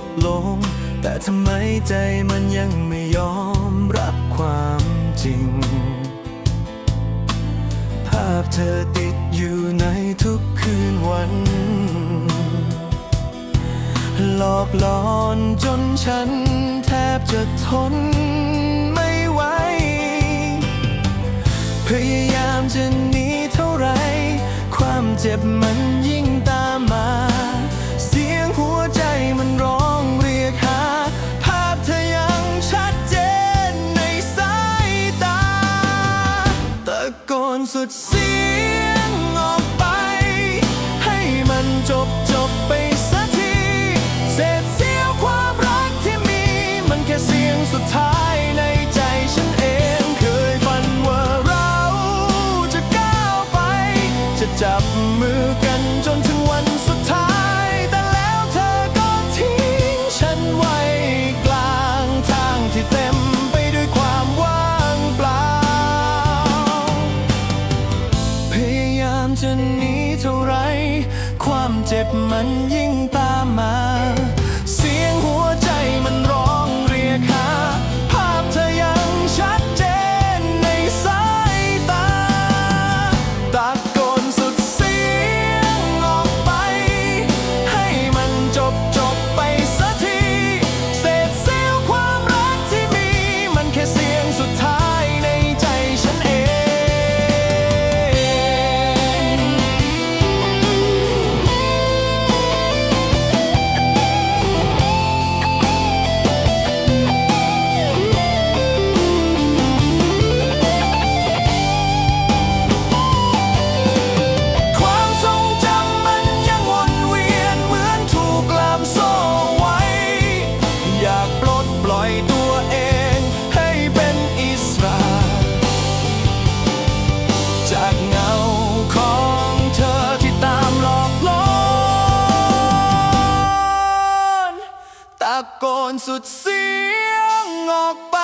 บลง แต่ทำไมใจมันยังไม่ยอมรับความจริง ภาพเธอติดอยู่ในทุกคืนวัน หลอกหลอนจนฉันแทบจะทนไม่ไหว พยายามจะหนีเท่าไร ความเจ็บมัน สุดเสียงออกไป ให้มันจบจบไปสักที เศษเสี้ยวความรักที่มี มันแค่เสียงสุดท้ายในใจฉันเองเคยฝันว่าเราจะก้าวไป จะจับมือกันจนถึง เจ็บมันยิ่งตามมาะโกนสุดเสียงออกไป